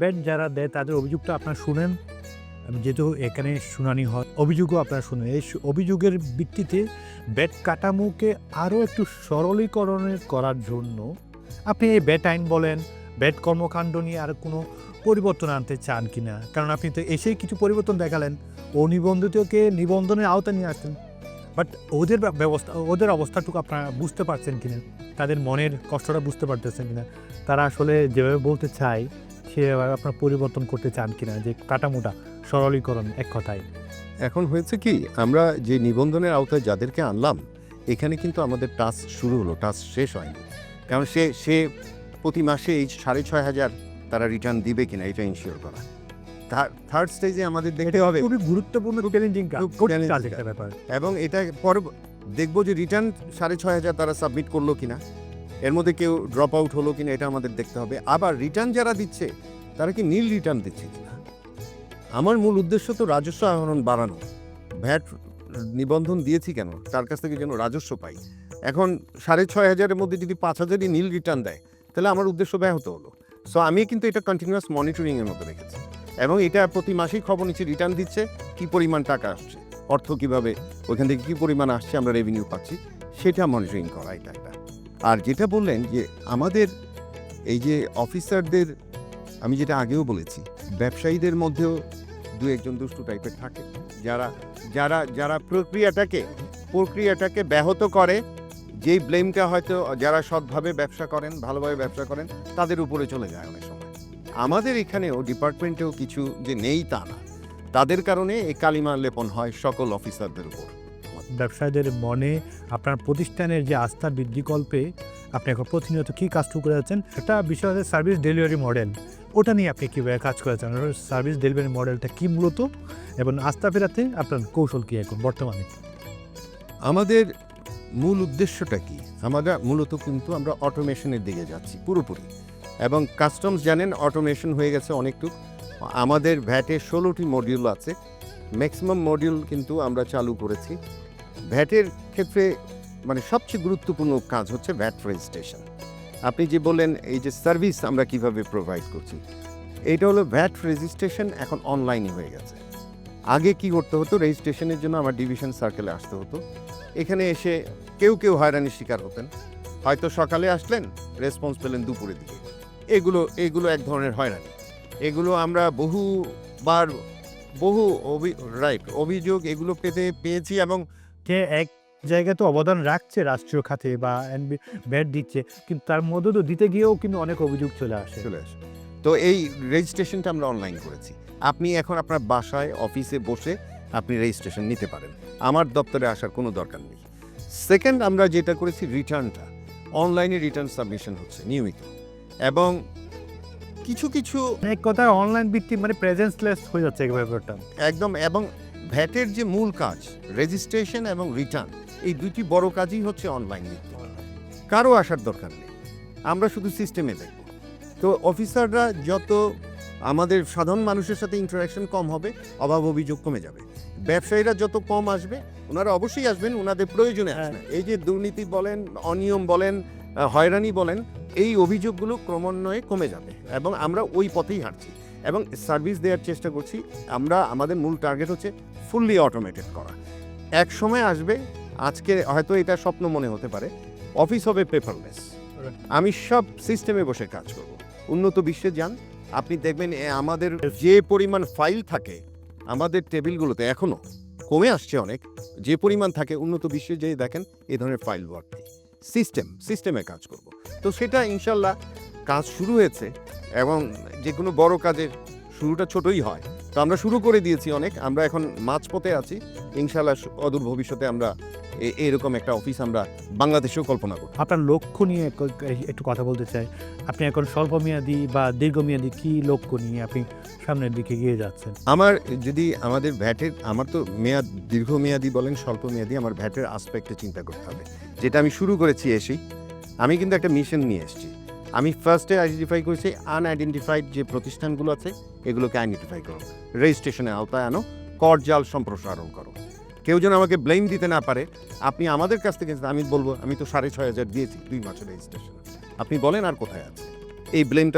Bat যারা দেয়, তাদের অভিযোগটা আপনারা শুনেন। যেহেতু এখানে শুনানি হয়, অভিযোগও আপনারা শুনেন। এই অভিযোগের ভিত্তিতে ব্যাট কাঠামোকে আরও একটু সরলীকরণের করার জন্য আপনি এই ব্যাট আইন বলেন ব্যাট কর্মকাণ্ড নিয়ে আর কোনো পরিবর্তন আনতে চান কিনা? কারণ আপনি তো এসেই কিছু পরিবর্তন দেখালেন। অনিবন্ধিতকে নিবন্ধনের আওতা নিয়ে আসতেন বাট ওদের ব্যবস্থা, ওদের অবস্থাটুকু আপনারা বুঝতে পারছেন কিনা? তাদের মনের কষ্টটা বুঝতে পারতেছেন কিনা? তারা আসলে যেভাবে বলতে চায়, সেভাবে আপনার পরিবর্তন করতে চান কিনা? যে কাটামোটা সরলীকরণ এক কথায়। এখন হয়েছে কি, আমরা যে নিবন্ধনের আওতায় যাদেরকে আনলাম, এখানে কিন্তু আমাদের টাস্ক শুরু হলো, টাস্ক শেষ হয়নি। কারণ সে সে প্রতি মাসে এই সাড়ে ছয় হাজার তারা রিটার্ন দিবে কিনা, এটা ইনশিওর করা। থার্ড স্টেজে আমাদের দেখতে হবে। খুবই গুরুত্বপূর্ণ চ্যালেঞ্জিং কাজ। একটা ব্যাপার। এবং এটা পরে দেখব যে রিটার্ন সাড়ে ছয় হাজার তারা সাবমিট করল কিনা। এর মধ্যে কেউ ড্রপ আউট হলো কিনা এটা আমাদের দেখতে হবে। আবার রিটার্ন যারা দিচ্ছে তারা কি নীল রিটার্ন দিচ্ছে কিনা? আমার মূল উদ্দেশ্য তো রাজস্ব আহরণ বাড়ানো। ভ্যাট নিবন্ধন দিয়েছি কেন? তার কাছ থেকে যেন রাজস্ব পাই। এখন সাড়ে ছয় হাজারের মধ্যে যদি পাঁচ হাজারই নীল রিটার্ন দেয় তাহলে আমার উদ্দেশ্য ব্যাহত হলো। সো আমি কিন্তু এটা কন্টিনিউয়াস মনিটরিংয়ের মধ্যে রেখেছি। এবং এটা প্রতি মাসেই খবর নিচ্ছে রিটার্ন দিচ্ছে, কি পরিমাণ টাকা আসছে, অর্থ কীভাবে ওইখান থেকে কি পরিমাণ আসছে, আমরা রেভিনিউ পাচ্ছি, সেটা মনিটরিং করা এটা একটা আর যেটা বললেন যে আমাদের এই যে অফিসারদের আমি যেটা আগেও বলেছি, ব্যবসায়ীদের মধ্যেও দু একজন দুষ্টু টাইপের থাকে, যারা যারা যারা প্রক্রিয়াটাকে প্রক্রিয়াটাকে ব্যাহত করে, যেই ব্লেমটা হয়তো যারা সৎভাবে ব্যবসা করেন, ভালোভাবে ব্যবসা করেন, তাদের উপরে চলে যায় অনেক সময়। আমাদের এখানেও ডিপার্টমেন্টেও কিছু যে নেই তা না। তাদের কারণে এই কালিমা লেপন হয় সকল অফিসারদের উপর। ব্যবসায়ীদের মনে আপনার প্রতিষ্ঠানের যে আস্থা বৃদ্ধিকল্পে আপনি এখন প্রতিনিয়ত কী কাজটুকু করে যাচ্ছেন একটা বিষয় হচ্ছে সার্ভিস ডেলিভারি মডেল ওটা নিয়ে আপনি কীভাবে কাজ করেছেন সার্ভিস ডেলিভারি মডেলটা কী মূলত? এবং আস্থা ফেরাতে আপনার কৌশল কী এখন বর্তমানে? আমাদের মূল উদ্দেশ্যটা কি? আমরা মূলত কিন্তু আমরা অটোমেশনের দিকে যাচ্ছি পুরোপুরি। এবং কাস্টমস জানেন অটোমেশন হয়ে গেছে অনেকটুক। আমাদের ভ্যাটে ষোলোটি মডিউল আছে। ম্যাক্সিমাম মডিউল কিন্তু আমরা চালু করেছি। ভ্যাটের ক্ষেত্রে মানে সবচেয়ে গুরুত্বপূর্ণ কাজ হচ্ছে ভ্যাট রেজিস্ট্রেশন আপনি যে বললেন, এই যে সার্ভিস আমরা কীভাবে প্রোভাইড করছি এইটা হলো ভ্যাট রেজিস্ট্রেশন এখন অনলাইনে হয়ে গেছে। আগে কি করতে হতো? রেজিস্ট্রেশনের জন্য আমার ডিভিশন সার্কেলে আসতে হতো। এখানে এসে কেউ কেউ হয়রানির শিকার হতেন। হয়তো সকালে আসলেন রেসপন্স পেলেন দুপুরের দিকে। এগুলো এগুলো এক ধরনের হয়রানি। এগুলো আমরা বহুবার বহু অভি রাইট অভিযোগ এগুলো পেতে পেয়েছি এবং যে এক জায়গায় তো অবদান রাখছে রাষ্ট্রীয় খাতে বা এনবি ব্যাট দিচ্ছে কিন্তু তার মধ্যে তো দিতে গিয়েও কিন্তু অনেক অভিযোগ চলে আসে। চলে আসে। তো এই রেজিস্ট্রেশনটা আমরা অনলাইন করেছি। আপনি এখন আপনার বাসায় অফিসে বসে আপনি রেজিস্ট্রেশন নিতে পারেন। আমার দপ্তরে আসার কোনো দরকার নেই। সেকেন্ড আমরা যেটা করেছি রিটার্নটা অনলাইনে রিটার্ন সাবমিশন হচ্ছে নিয়মিত। এবং কিছু কিছু এক কথায় অনলাইন ভিত্তিক মানে প্রেজেন্সলেস হয়ে যাচ্ছে ব্যাপারটা। একদম এবং ভ্যাটের যে মূল কাজ রেজিস্ট্রেশন এবং রিটার্ন এই দুটি বড় কাজই হচ্ছে অনলাইন কারও আসার দরকার নেই। আমরা শুধু সিস্টেমে দেখব। তো অফিসাররা যত আমাদের সাধারণ মানুষের সাথে ইন্টারাকশন কম হবে অভাব অভিযোগ কমে যাবে। ব্যবসায়ীরা যত কম আসবে ওনারা অবশ্যই আসবেন ওনাদের প্রয়োজনে হ্যাঁ। আসবেন এই যে দুর্নীতি বলেন অনিয়ম বলেন হয়রানি বলেন এই অভিযোগগুলো ক্রমান্বয়ে কমে যাবে এবং আমরা ওই পথেই হাঁটছি এবং সার্ভিস দেওয়ার চেষ্টা করছি। আমরা আমাদের মূল টার্গেট হচ্ছে ফুললি অটোমেটেড করা। এক সময় আসবে আজকে হয়তো এটা স্বপ্ন মনে হতে পারে অফিস হবে পেপারলেস আমি সব সিস্টেমে বসে কাজ করব। উন্নত বিশ্বে যান আপনি দেখবেন আমাদের যে পরিমাণ ফাইল থাকে আমাদের টেবিলগুলোতে এখনও কমে আসছে অনেক। যে পরিমাণ থাকে উন্নত বিশ্বে যেয়ে দেখেন এ ধরনের ফাইল ভর্তি সিস্টেম সিস্টেমে কাজ করব। তো সেটা ইনশাল্লাহ কাজ শুরু হয়েছে এবং যে কোনো বড় কাজের শুরুটা ছোটই হয়। তো আমরা শুরু করে দিয়েছি অনেক। আমরা এখন মাঝপথে আছি। ইনশাল্লাহ অদূর ভবিষ্যতে আমরা এরকম একটা অফিস আমরা বাংলাদেশেও কল্পনা করব। আপনার লক্ষ্য নিয়ে একটু কথা বলতে চাই। আপনি এখন স্বল্পমেয়াদী বা দীর্ঘমেয়াদী কি লক্ষ্য নিয়ে আপনি সামনের দিকে এগিয়ে যাচ্ছেন? আমার যদি আমাদের ভ্যাটের আমার তো মেয়াদ দীর্ঘমেয়াদী বলেন স্বল্প মেয়াদী আমার ভ্যাটের আসপেক্টে চিন্তা করতে হবে। যেটা আমি শুরু করেছি এসেই আমি কিন্তু একটা মিশন নিয়ে এসেছি। আমি ফার্স্টে আইডেন্টিফাই করেছি আনআইডেন্টিফাইড যে প্রতিষ্ঠানগুলো আছে, এগুলোকে আইডেন্টিফাই করো। রেজিস্ট্রেশনে আওতায় আনো, কর জাল সম্প্রসারণ করো। কেউ যেন আমাকে ব্লেম দিতে না পারে, আপনি আমাদের কাছ থেকে, আমি বলব, আমি তো সাড়ে ছয় হাজার দিয়েছি দুই মাসের রেজিস্ট্রেশন আপনি বলেন আর কোথায় আছে? এই ব্লেমটা